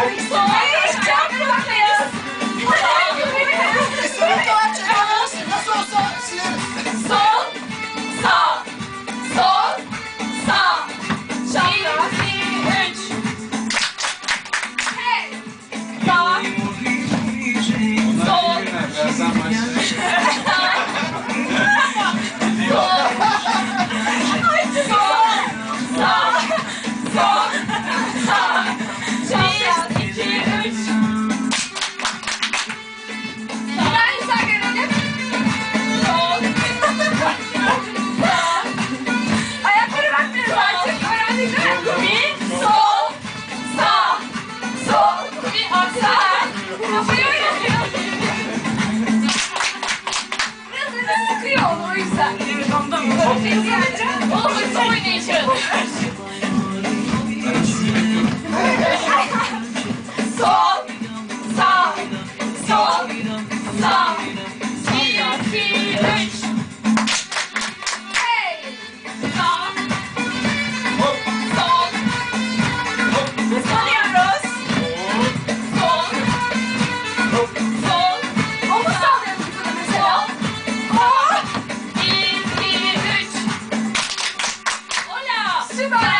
Sorry. Kafayı oynatıyor. Biraz nefes sıkıyor onu o yüzden. Evet ondan mı? Çok Goodbye.